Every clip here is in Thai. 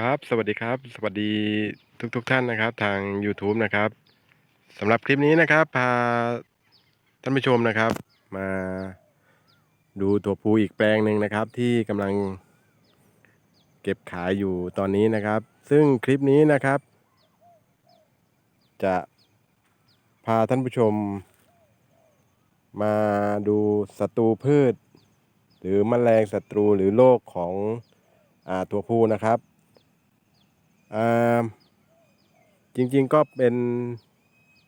ครับ สวัสดีครับ สวัสดีทุกๆทท่านนะครับ ทาง YouTube นะครับสำหรับคลิปนี้นะครับ พาท่านผู้ชมนะครับ มาดูตัวภูอีกแปลงหนึ่งนะครับ ที่กำลังเก็บขายอยู่ตอนนี้นะครับ ซึ่งคลิปนี้นะครับ จะพาท่านผู้ชม มาดูศัตรูพืช หรือมแมลงศัตรูหรือโรคของอาตัวผู้นะครับ จริงๆก็เป็น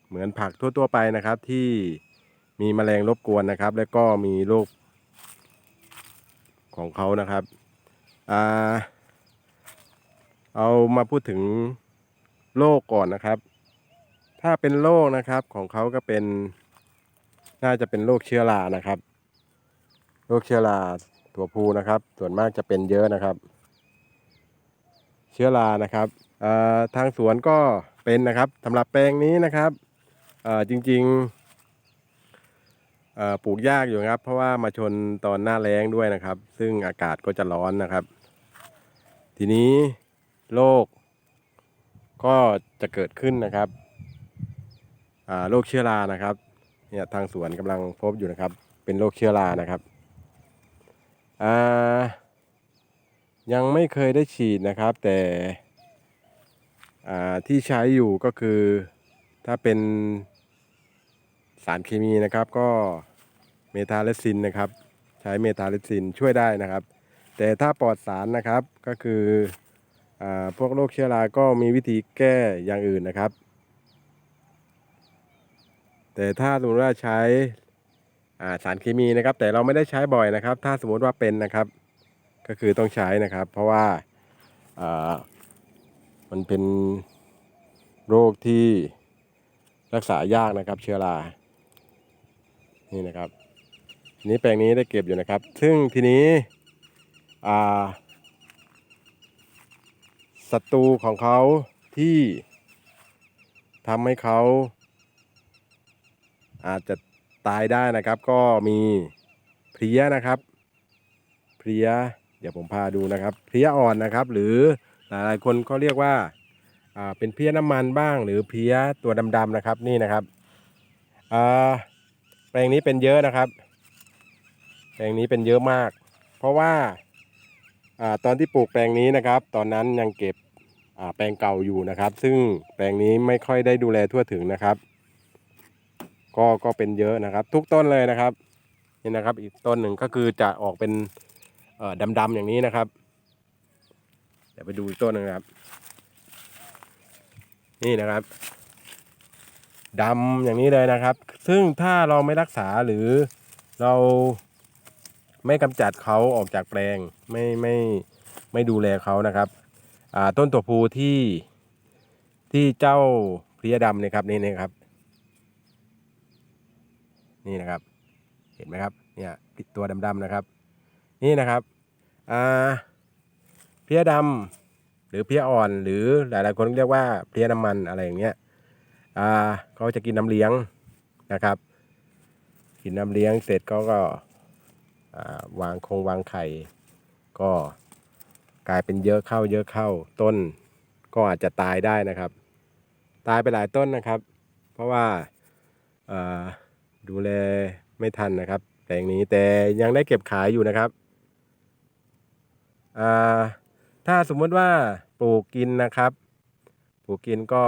เหมือนผักทั่ว ๆ ไปนะครับ ที่มีแมลงรบกวนนะครับ และก็มีโรคของเขานะครับอเอามาพูดถึงโรคก่อนนะครับ ถ้าเป็นโรคนะครับของเขาก็เป็นน่าจะเป็นโรคเชื้อรานะครับโรคเชื้อราตัวผู้นะครับ ส่วนมากจะเป็นเยอะนะครับ เชื้อรานะครับทางสวนก็เป็นนะครับสำหรับแปลงนี้นะครับจริงๆปลูกยากอยู่ครับ เพราะว่ามาชนตอนหน้าแล้งด้วยนะครับ ซึ่งอากาศก็จะร้อนนะครับ ทีนี้โรคก็จะเกิดขึ้นนะครับโรคเชื้อรานะครับเนี่ยทางสวนกำลังพบอยู่นะครับ เป็นโรคเชื้อรานะครับอ่า ยังไม่เคยได้ฉีดนะครับ แต่ที่ใช้อยู่ก็คือถ้าเป็นสารเคมีนะครับก็เมทาเลซินนะครับ ใช้เมทาเลซินช่วยได้นะครับ แต่ถ้าปลอดสารนะครับก็คืออพวกโรคเชื้อราก็มีวิธีแก้อย่างอื่นนะครับ แต่ถ้าสมมติว่าใช้สารเคมีนะครับ แต่เราไม่ได้ใช้บ่อยนะครับ ถ้าสมมติว่าเป็นนะครับ ก็คือต้องใช้นะครับ เพราะว่ามันเป็นโรคที่รักษายากนะครับ เชื้อรา นี่นะครับนี้แปลงนี้ได้เก็บอยู่นะครับ ซึ่งทีนี้ศัตรูของเขาที่ทำให้เขาอาจจะตายได้นะครับ ก็มีเพลียนะครับเพลีย ดี๋ยวผมพาดูนะครับเพลี้ยอ่อนนะครับ หรือหลายๆคนเขาเรียกว่าเป็นเพี้ยน้ำมันบ้าง หรือเพี้ยตัวดำๆนะครับนี่นะครับแปลงนี้เป็นเยอะนะครับ แปลงนี้เป็นเยอะมาก เพราะว่าอตอนที่ปลูกแปลงนี้นะครับ ตอนนั้นยังเก็บแปลงเก่าอยู่นะครับ ซึ่งแปลงนี้ไม่ค่อยได้ดูแลทั่วถึงนะครับ ก็ก็เป็นเยอะนะครับ ทุกต้นเลยนะครับนี่นะครับ อีกต้นหนึ่งก็คือจะออกเป็น ดำๆอย่างนี้นะครับ เดี๋ยวไปดูอีกต้นนึงครับ นี่นะครับดำอย่างนี้เลยนะครับ ซึ่งถ้าเราไม่รักษาหรือเราไม่กำจัดเขาออกจากแปลงไม่ไม่ไม่ดูแลเขานะครับต้นตัวภูที่ที่เจ้าพลียดำเนี่ยครับนี่นะครับ นี่นะครับ เห็นไหมครับเนี่ยตัวดำๆนะครับ นี่นะครับเพลียดำรือเพี้ยอ่อน หรือหลาย ๆ คนเรียกว่าเพี้ยน้ำมันอะไรอย่างเงี้ยอ่าเขาจะกินน้ำเลี้ยงนะครับ กินน้ำเลี้ยงเสร็จเขาก็วางคงวางไข่ ก็กลายเป็นเยอะเข้าเยอะเข้าต้น ก็อาจจะตายได้นะครับ ตายไปหลายต้นนะครับ เพราะว่าดูแลไม่ทันนะครับแปลงนี้แต่ยังได้เก็บขายอยู่นะครับ ถ้าสมมติว่าปลูกกินนะครับ ปลูกกินก็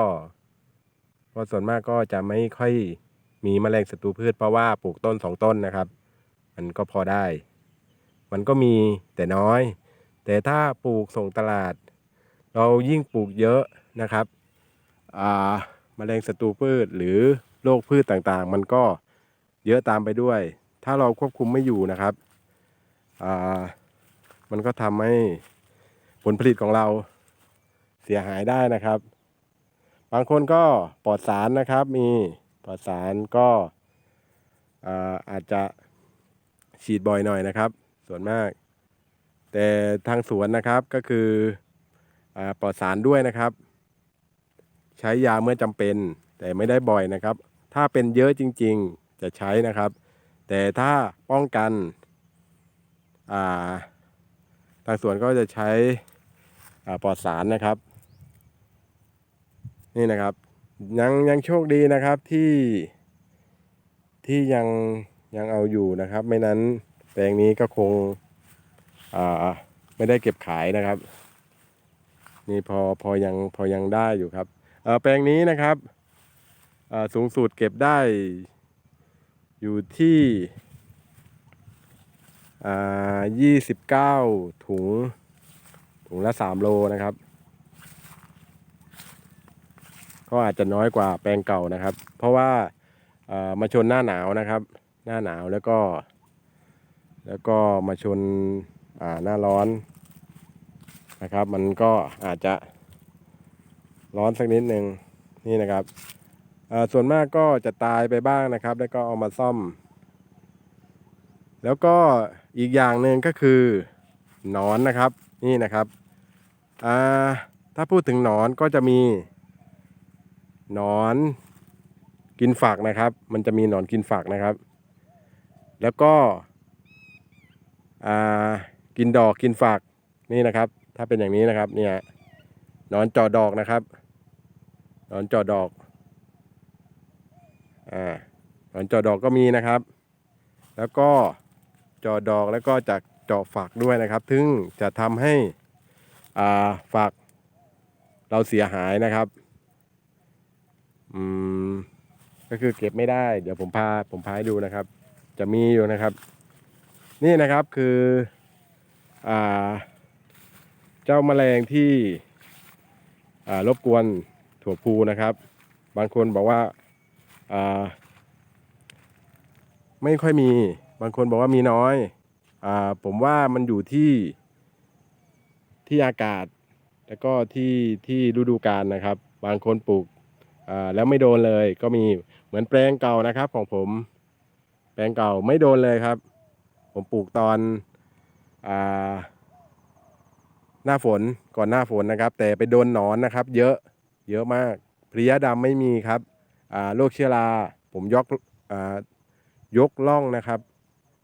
ก็ส่วนมากก็จะไม่ค่อยมีแมลงศัตรูพืชเพราะว่าปลูกต้นสองต้นนะครับ มันก็พอได้ มันก็มีแต่น้อย แต่ถ้าปลูกส่งตลาด เรายิ่งปลูกเยอะนะครับแมลงศัตรูพืชหรือโรคพืชต่างๆ มันก็เยอะตามไปด้วย ถ้าเราควบคุมไม่อยู่นะครับ อ่า มันก็ทำให้ผลผลิตของเราเสียหายได้นะครับ บางคนก็ปลอดสารนะครับ มีปลอดสารก็อาจจะฉีดบ่อยหน่อยนะครับ ส่วนมาก แต่ทางสวนนะครับก็คืออปลอดสารด้วยนะครับ ใช้ยาเมื่อจำเป็น แต่ไม่ได้บ่อยนะครับ ถ้าเป็นเยอะจริง ๆจะใช้นะครับ แต่ถ้าป้องกันอ่า ทางสวนก็จะใช้ปลอดสารนะครับ นี่นะครับ ยังยังโชคดีนะครับที่ที่ยังยังเอาอยู่นะครับ ไม่นั้นแปลงนี้ก็คงไม่ได้เก็บขายนะครับ นี่พอพอยังพอยังได้อยู่ครับแปลงนี้นะครับสูงสุดเก็บได้อยู่ที่ อ่ายี่สิบเก้าถุง ถุงละสามโลนะครับ ก็อาจจะน้อยกว่าแปลงเก่านะครับ เพราะว่ามาชนหน้าหนาวนะครับ หน้าหนาวแล้วก็ แล้วก็มาชนาหน้าร้อนนะครับ มันก็อาจจะร้อนสักนิดหนึ่งนี่นะครับส่วนมากก็จะตายไปบ้างนะครับ แล้วก็เอามาซ่อม แล้วก็ อีกอย่างหนึ่งก็คือหนอนนะครับนี่นะครับถ้าพูดถึงหนอนก็จะมีหนอนกินฝักนะครับ มันจะมีหนอนกินฝักนะครับ แล้วก็กินดอกกินฝักนี่นะครับ ถ้าเป็นอย่างนี้นะครับเนี่ยหนอนจอดอกนะครับหนอนจอดอกอ่าหนอนจอดอกก็มีนะครับ แล้วก็ จอดอกแล้วก็จะเจาะฝักด้วยนะครับ ซึ่งจะทำให้อ่าฝักเราเสียหายนะครับอืมก็คือเก็บไม่ได้ เดี๋ยวผมพาผมพาให้ดูนะครับ จะมีอยู่นะครับ นี่นะครับคืออ่าเจ้าแมลงที่อ่ารบกวนถั่วพูนะครับ บางคนบอกว่าอ่าไม่ค่อยมี บางคนบอกว่ามีน้อยอ่าผมว่ามันอยู่ที่ที่อากาศ แล้วก็ที่ที่ฤดูกาลนะครับ บางคนปลูกอ่าแล้วไม่โดนเลยก็มีเหมือนแปลงเก่านะครับของผม แปลงเก่าไม่โดนเลยครับ ผมปลูกตอนอ่าหน้าฝนก่อนหน้าฝนนะครับ แต่ไปโดนหนอนนะครับ เยอะเยอะมากเพลียดำไม่มีครับอ่าโรคเชื้อราผมยกอ่ายกล่องนะครับ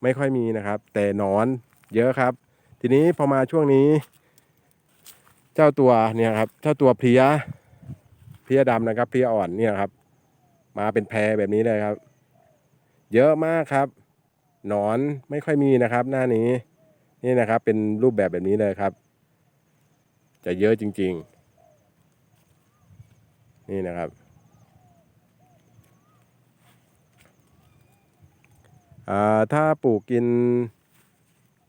ไม่ค่อยมีนะครับ แต่นอนเยอะครับ ทีนี้พอมาช่วงนี้ เจ้าตัวเนี่ยครับเจ้าตัวเพลี้ยเพลี้ยดำนะครับเพลี้ยอ่อนเนี่ยครับ มาเป็นแพรแบบนี้เลยครับ เยอะมากครับหนอนไม่ค่อยมีนะครับ หน้านี้นี่นะครับ เป็นรูปแบบแบบนี้เลยครับ จะเยอะจริง ๆ นี่นะครับอ่า ถ้าปลูกกิน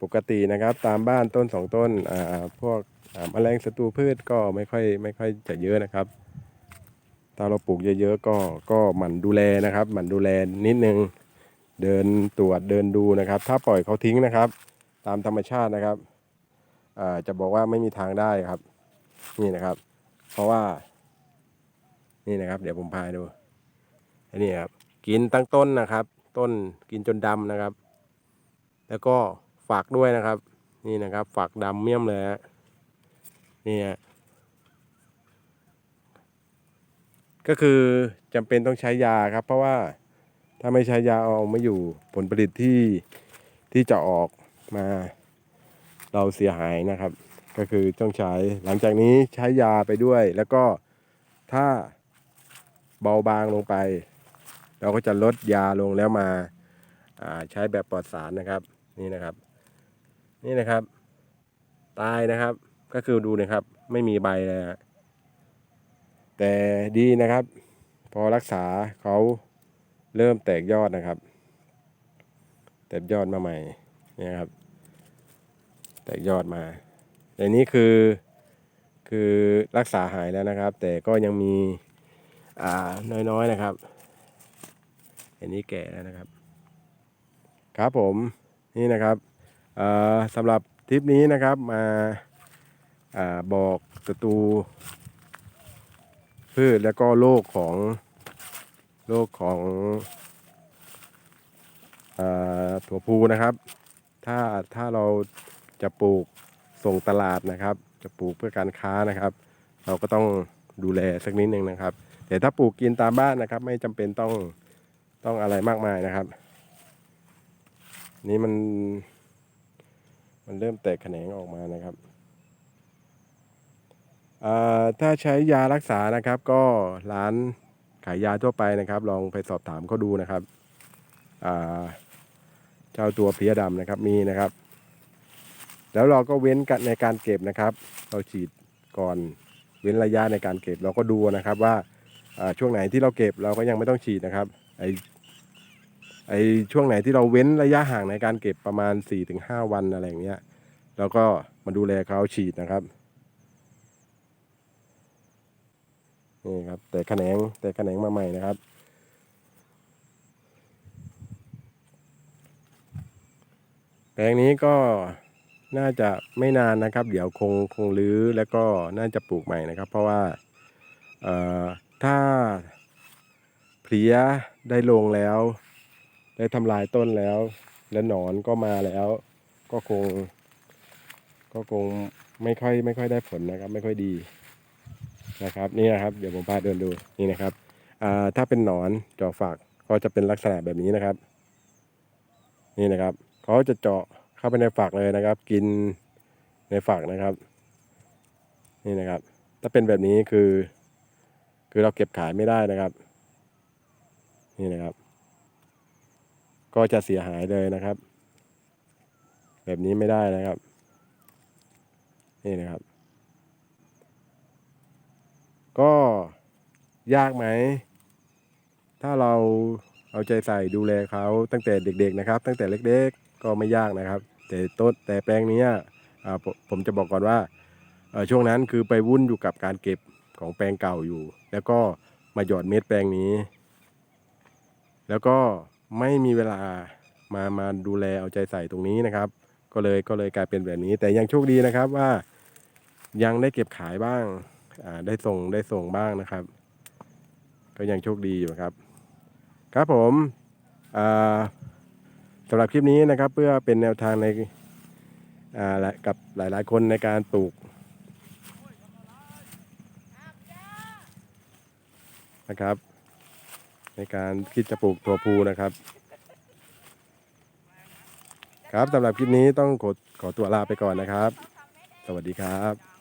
ปกตินะครับ ตามบ้านต้นสองต้นอ่าพวกแมลงศัตรูพืชก็ไม่ค่อยไม่ค่อยจะเยอะนะครับถ้าเราปลูกเยอะๆก็ก็หมั่นดูแลนะครับหมั่นดูแลนิดนึงเดินตรวจเดินดูนะครับ ถ้าปล่อยเขาทิ้งนะครับ ตามธรรมชาตินะครับอ่าจะบอกว่าไม่มีทางได้ครับ นี่นะครับ เพราะว่า นี่นะครับ เดี๋ยวผมพาให้ดูอันนี้ครับ กินตั้งต้นนะครับ ต้นกินจนดำนะครับ แล้วก็ฝักด้วยนะครับ นี่นะครับฝักดำเมี่ยมเลยฮะนี่ฮะก็คือจำเป็นต้องใช้ยาครับ เพราะว่าถ้าไม่ใช้ยาเอาไม่อยู่ผลผลิตที่ที่จะออกมา เราเสียหายนะครับ ก็คือต้องใช้หลังจากนี้ใช้ยาไปด้วย แล้วก็ถ้าเบาบางลงไป เราก็จะลดยาลงแล้วมาาใช้แบบปลอดสารนะครับนี่นะครับนี่นะครับ ตายนะครับ ก็คือดูนะครับ ไม่มีใบเลยแต่ดีนะครับ พอรักษาเขาเริ่มแตกยอดนะครับ แตกยอดมาใหม่เนี่ยครับ แตกยอดมาแต่นี้คือคือรักษาหายแล้วนะครับ แต่ก็ยังมีอ่าน้อยๆนะครับ อันนี้แก่แล้วนะครับ ครับผมนี่นะครับสำหรับทริปนี้นะครับมาอาบอกศัตรูพืชแล้วก็โรคของโรคของอถั่วพูนะครับ ถ้าถ้าเราจะปลูกส่งตลาดนะครับ จะปลูกเพื่อการค้านะครับ เราก็ต้องดูแลสักนิดหนึ่งนะครับ แต่ถ้าปลูกกินตามบ้านนะครับ ไม่จำเป็นต้อง ต้องอะไรมากมายนะครับ นี่มัน มันเริ่มแตกแขนงออกมานะครับอ่าถ้าใช้ยารักษานะครับ ก็ร้านขายยาทั่วไปนะครับ ลองไปสอบถามเขาดูนะครับอ่าเจ้าตัวเพียดำนะครับมีนะครับ แล้วเราก็เว้นกันในการเก็บนะครับ เราฉีดก่อนเว้นระยะในการเก็บ เราก็ดูนะครับว่าอ่าช่วงไหนที่เราเก็บเราก็ยังไม่ต้องฉีดนะครับไอ ไอช่วงไหนที่เราเว้นระยะห่างในการเก็บประมาณ 4-5 วันอะไรอย่างเงี้ยเราก็มาดูแลเขาฉีดนะครับนี่ครับแต่แขนงแต่แขนงมาใหม่นะครับ แปลงนี้ก็น่าจะไม่นานนะครับ เดี๋ยวคงคงรื้อแล้วก็น่าจะปลูกใหม่นะครับ เพราะว่าถ้าเพลียได้ลงแล้ว ได้ทำลายต้นแล้ว และหนอนก็มาแล้ว ก็คง ก็คงไม่ค่อยไม่ค่อยได้ผลนะครับ ไม่ค่อยดีนะครับ นี่นะครับ เดี๋ยวผมพาเดินดูนี่นะครับถ้าเป็นหนอนเจาะฝักก็จะเป็นลักษณะแบบนี้นะครับ นี่นะครับเขาจะเจาะเข้าไปในฝักเลยนะครับ กินในฝักนะครับ นี่นะครับ ถ้าเป็นแบบนี้คือ คือเราเก็บขายไม่ได้นะครับ นี่นะครับ ก็จะเสียหายเลยนะครับ แบบนี้ไม่ได้นะครับ นี่นะครับ ก็ยากไหม ถ้าเราเอาใจใส่ดูแลเขาตั้งแต่เด็ก ๆ นะครับ ตั้งแต่เล็ก ๆ ก็ไม่ยากนะครับ แต่ต้นแต่แปลงนี้ผมจะบอกก่อนว่าช่วงนั้นคือไปวุ่นอยู่กับการเก็บของแปลงเก่าอยู่ แล้วก็มาหยอดเม็ดแปลงนี้ แล้วก็ ไม่มีเวลามามาดูแลเอาใจใส่ตรงนี้นะครับ ก็เลยก็เลยกลายเป็นแบบนี้ แต่ยังโชคดีนะครับว่ายังได้เก็บขายบ้างได้ส่งได้ส่งบ้างนะครับ ก็ยังโชคดีอยู่ครับ ครับผมสำหรับคลิปนี้นะครับ เพื่อเป็นแนวทางในกับหลาย ๆ คนในการปลูกนะครับ ในการคิดจะปลูกถั่วพูนะครับ ครับสำหรับคลิปนี้ต้องขอขอตัวลาไปก่อนนะครับ สวัสดีครับ